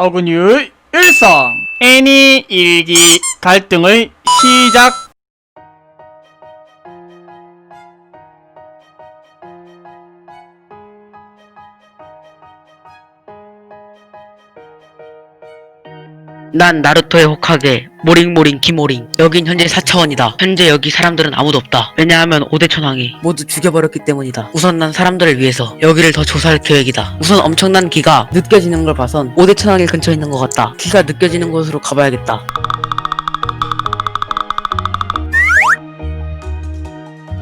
어근유의 일상. 애니 일기 갈등의 시작 난 나루토의 호카게 모링모링 기모링 여긴 현재 4차원이다. 현재 여기 사람들은 아무도 없다. 왜냐하면 오대천왕이 모두 죽여버렸기 때문이다. 우선 난 사람들을 위해서 여기를 더 조사할 계획이다. 우선 엄청난 기가 느껴지는 걸 봐선 오대천왕이 근처에 있는 것 같다. 기가 느껴지는 곳으로 가봐야겠다.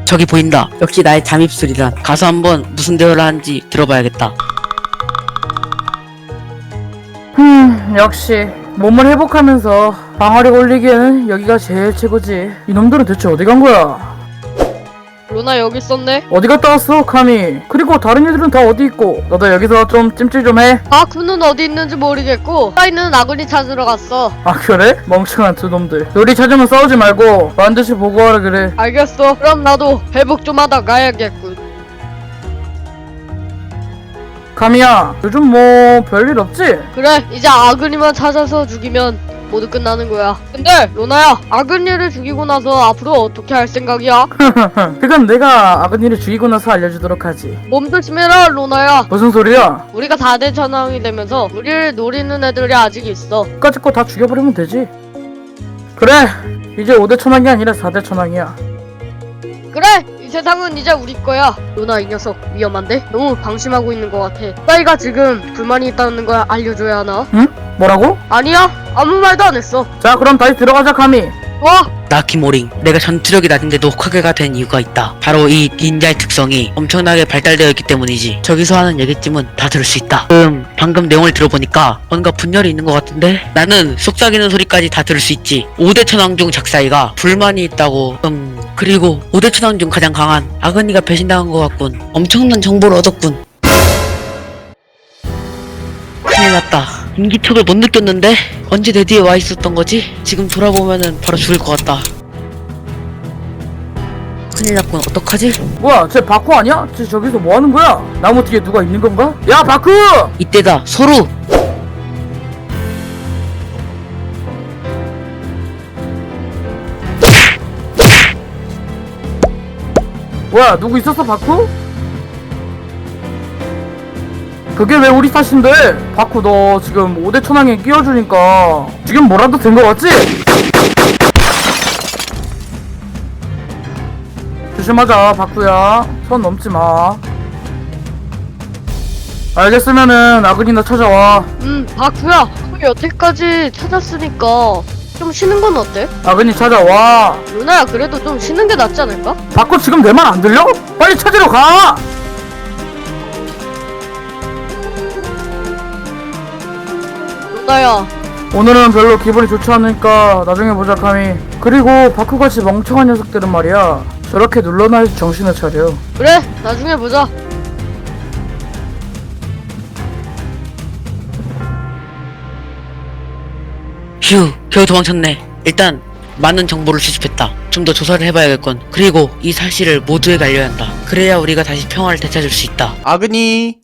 저기 보인다. 역시 나의 잠입술이란. 가서 한번 무슨 대화를 하는지 들어봐야겠다. 음, 역시 몸을 회복하면서 방아리 올리기에는 여기가 제일 최고지. 이놈들은 대체 어디 간 거야? 로나 여기 있었네. 어디 갔다 왔어, 카미? 그리고 다른 애들은 다 어디 있고? 너도 여기서 좀 찜질 좀 해. 아쿠는 어디 있는지 모르겠고 사이는 아군이 찾으러 갔어. 아 그래? 멍청한 두 놈들. 놀이 찾으면 싸우지 말고 반드시 보고하라 그래. 알겠어. 그럼 나도 회복 좀 하다 가야겠군. 카미야, 요즘 뭐 별일 없지? 그래 이제 아군이만 찾아서 죽이면 모두 끝나는 거야. 근데 로나야 아군이를 죽이고 나서 앞으로 어떻게 할 생각이야? 그건 내가 아버니를 죽이고 나서 알려주도록 하지. 몸 조심해라 로나야. 무슨 소리야? 우리가 4대 천왕이 되면서 우리를 노리는 애들이 아직 있어. 끝까지 거 다 죽여버리면 되지. 그래, 이제 5대 천왕이 아니라 4대 천왕이야. 그래 이 세상은 이제 우리 거야. 로나 이 녀석 위험한데? 너무 방심하고 있는 것 같아. 사이가 지금 불만이 있다는 걸 알려줘야 하나? 뭐라고? 아니야 아무 말도 안 했어. 자, 그럼 다시 들어가자, 카미. 와 나 기모링 내가 전투력이 낮은데도 호카게가 된 이유가 있다. 바로 이 닌자의 특성이 엄청나게 발달되어 있기 때문이지. 저기서 하는 얘기쯤은 다 들을 수 있다. 음 방금 내용을 들어보니까 뭔가 분열이 있는 것 같은데? 나는 속삭이는 소리까지 다 들을 수 있지. 5대 천왕 중 작사이가 불만이 있다고. 음 그리고 5대 천왕 중 가장 강한 아그니가 배신당한 것 같군. 엄청난 정보를 얻었군. 큰일 났다 인기척을 못 느꼈는데 언제 내 뒤에 와 있었던 거지? 지금 돌아보면은 바로 죽을 것 같다 큰일 났군 어떡하지? 뭐야, 쟤 바쿠 아니야? 쟤 저기서 뭐 하는 거야? 나무 뒤에 누가 있는 건가? 야, 바쿠! 이때다 소루 뭐야, 누구 있었어, 바쿠? 그게 왜 우리 탓인데? 바쿠, 너 지금 5대 천왕에 끼워주니까 지금 뭐라도 된 거 같지? 조심하자, 바쿠야. 선 넘지 마. 알겠으면은 아그니나 찾아와. 음, 바쿠야, 우리 여태까지 찾았으니까 좀 쉬는 건 어때? 아그니 찾아와. 루나야, 그래도 좀 쉬는 게 낫지 않을까? 바꾸 지금 내 말 안 들려? 빨리 찾으러 가! 루나야, 오늘은 별로 기분이 좋지 않으니까 나중에 보자 카미. 그리고 바쿠같이 멍청한 녀석들은 말이야. 저렇게 눌러놔야지 정신을 차려. 그래, 나중에 보자. 휴 겨우 도망쳤네. 일단 많은 정보를 수집했다. 좀 더 조사를 해봐야겠군. 그리고 이 사실을 모두에게 알려야 한다. 그래야 우리가 다시 평화를 되찾을 수 있다. 아그니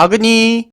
아그니